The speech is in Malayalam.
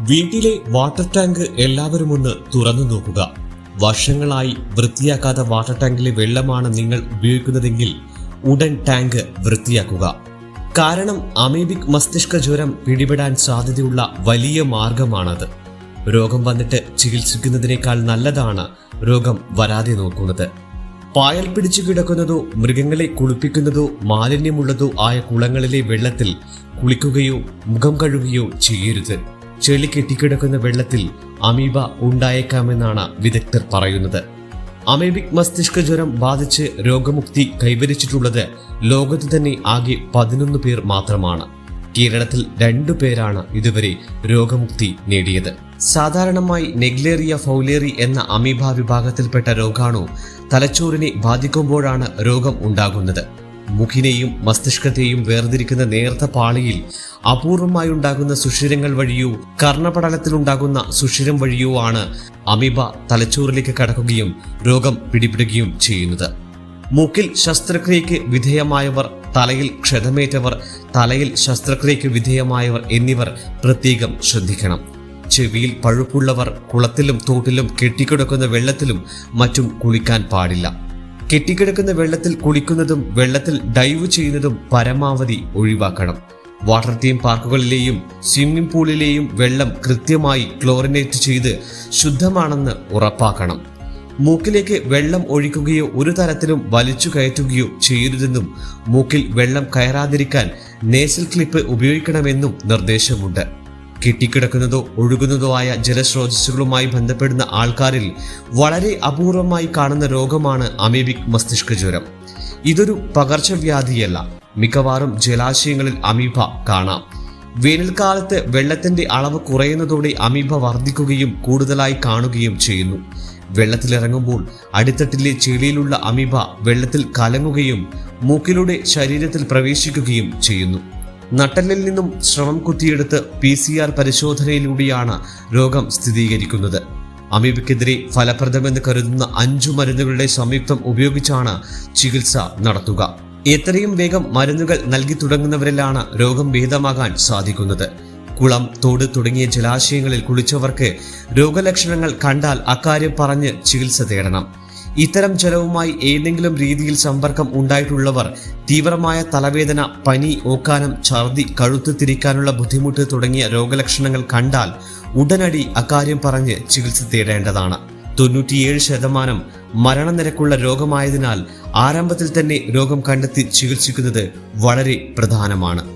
വീട്ടിലെ വാട്ടർ ടാങ്ക് എല്ലാവരും ഒന്ന് തുറന്നു നോക്കുക. വർഷങ്ങളായി വൃത്തിയാക്കാത്ത വാട്ടർ ടാങ്കിലെ വെള്ളമാണ് നിങ്ങൾ ഉപയോഗിക്കുന്നതെങ്കിൽ ഉടൻ ടാങ്ക് വൃത്തിയാക്കുക. കാരണം അമീബിക് മസ്തിഷ്ക ജ്വരം പിടിപെടാൻ സാധ്യതയുള്ള വലിയ മാർഗമാണത്. രോഗം വന്നിട്ട് ചികിത്സിക്കുന്നതിനേക്കാൾ നല്ലതാണ് രോഗം വരാതെ നോക്കുന്നത്. പായൽ പിടിച്ചു കിടക്കുന്നതോ മൃഗങ്ങളെ കുളിപ്പിക്കുന്നതോ മാലിന്യമുള്ളതോ ആയ കുളങ്ങളിലെ വെള്ളത്തിൽ കുളിക്കുകയോ മുഖം കഴുകുകയോ ചെയ്യരുത്. ചെളി കെട്ടിക്കിടക്കുന്ന വെള്ളത്തിൽ അമീബ ഉണ്ടായേക്കാമെന്നാണ് വിദഗ്ധർ പറയുന്നത്. അമീബിക് മസ്തിഷ്ക ജ്വരം ബാധിച്ച് രോഗമുക്തി കൈവരിച്ചിട്ടുള്ളത് ലോകത്ത് തന്നെ ആകെ പതിനൊന്ന് പേർ മാത്രമാണ്. കേരളത്തിൽ രണ്ടു പേരാണ് ഇതുവരെ രോഗമുക്തി നേടിയത്. സാധാരണമായി നെഗ്ലേറിയ ഫൗലേറി എന്ന അമീബ വിഭാഗത്തിൽപ്പെട്ട രോഗാണു തലച്ചോറിനെ ബാധിക്കുമ്പോഴാണ് രോഗം ഉണ്ടാകുന്നത്. മുഖിനെയും മസ്തിഷ്കത്തെയും വേർതിരിക്കുന്ന നേർത്ത പാളിയിൽ അപൂർവമായി ഉണ്ടാകുന്ന സുഷിരങ്ങൾ വഴിയോ കർണപടലത്തിൽ ഉണ്ടാകുന്ന സുഷിരം വഴിയോ ആണ് അമീബ തലച്ചോറിലേക്ക് കടക്കുകയും രോഗം പിടിപെടുകയും ചെയ്യുന്നത്. മൂക്കിൽ ശസ്ത്രക്രിയയ്ക്ക് വിധേയമായവർ തലയിൽ ക്ഷതമേറ്റവർ തലയിൽ ശസ്ത്രക്രിയയ്ക്ക് വിധേയമായവർ എന്നിവർ പ്രത്യേകം ശ്രദ്ധിക്കണം. ചെവിയിൽ പഴുപ്പുള്ളവർ കുളത്തിലും തോട്ടിലും കെട്ടിക്കിടക്കുന്ന വെള്ളത്തിലും മറ്റും കുളിക്കാൻ പാടില്ല. കെട്ടിക്കിടക്കുന്ന വെള്ളത്തിൽ കുളിക്കുന്നതും വെള്ളത്തിൽ ഡൈവ് ചെയ്യുന്നതും പരമാവധി ഒഴിവാക്കണം. വാട്ടർ തീം പാർക്കുകളിലെയും സ്വിമ്മിംഗ് പൂളിലെയും വെള്ളം കൃത്യമായി ക്ലോറിനേറ്റ് ചെയ്ത് ശുദ്ധമാണെന്ന് ഉറപ്പാക്കണം. മൂക്കിലേക്ക് വെള്ളം ഒഴിക്കുകയോ ഒരു തരത്തിലും വലിച്ചു കയറ്റുകയോ ചെയ്യരുതെന്നും മൂക്കിൽ വെള്ളം കയറാതിരിക്കാൻ നേസൽ ക്ലിപ്പ് ഉപയോഗിക്കണമെന്നും നിർദ്ദേശമുണ്ട്. കെട്ടിക്കിടക്കുന്നതോ ഒഴുകുന്നതോ ആയ ജലസ്രോതസ്സുകളുമായി ബന്ധപ്പെടുന്ന ആൾക്കാരിൽ വളരെ അപൂർവമായി കാണുന്ന രോഗമാണ് അമീബിക് മസ്തിഷ്ക ജ്വരം. ഇതൊരു പകർച്ചവ്യാധിയല്ല. മിക്കവാറും ജലാശയങ്ങളിൽ അമീബ കാണാം. വേനൽക്കാലത്ത് വെള്ളത്തിന്റെ അളവ് കുറയുന്നതോടെ അമീബ വർദ്ധിക്കുകയും കൂടുതലായി കാണുകയും ചെയ്യുന്നു. വെള്ളത്തിലിറങ്ങുമ്പോൾ അടിത്തട്ടിലെ ചെളിയിലുള്ള അമീബ വെള്ളത്തിൽ കലങ്ങുകയും മൂക്കിലൂടെ ശരീരത്തിൽ പ്രവേശിക്കുകയും ചെയ്യുന്നു. നട്ടലിൽ നിന്നും ശ്രമം കുത്തിയെടുത്ത് പി സി ആർ പരിശോധനയിലൂടെയാണ് രോഗം സ്ഥിരീകരിക്കുന്നത്. അമീബയ്ക്കെതിരെ ഫലപ്രദമെന്ന് കരുതുന്ന അഞ്ചു മരുന്നുകളുടെ സംയുക്തം ഉപയോഗിച്ചാണ് ചികിത്സ നടത്തുക. എത്രയും വേഗം മരുന്നുകൾ നൽകി തുടങ്ങുന്നവരിലാണ് രോഗം ഭേദമാകാൻ സാധിക്കുന്നത്. കുളം തോട് തുടങ്ങിയ ജലാശയങ്ങളിൽ കുളിച്ചവർക്ക് രോഗലക്ഷണങ്ങൾ കണ്ടാൽ അക്കാര്യം പറഞ്ഞ് ചികിത്സ തേടണം. ഇത്തരം ജലവുമായി ഏതെങ്കിലും രീതിയിൽ സമ്പർക്കം ഉണ്ടായിട്ടുള്ളവർ തീവ്രമായ തലവേദന പനി ഓക്കാനം ഛർദി കഴുത്ത് തിരിക്കാനുള്ള ബുദ്ധിമുട്ട് തുടങ്ങിയ രോഗലക്ഷണങ്ങൾ കണ്ടാൽ ഉടനടി അക്കാര്യം പറഞ്ഞ് ചികിത്സ തേടേണ്ടതാണ്. തൊണ്ണൂറ്റിയേഴ് ശതമാനം മരണനിരക്കുള്ള രോഗമായതിനാൽ ആരംഭത്തിൽ തന്നെ രോഗം കണ്ടെത്തി ചികിത്സിക്കുന്നത് വളരെ പ്രധാനമാണ്.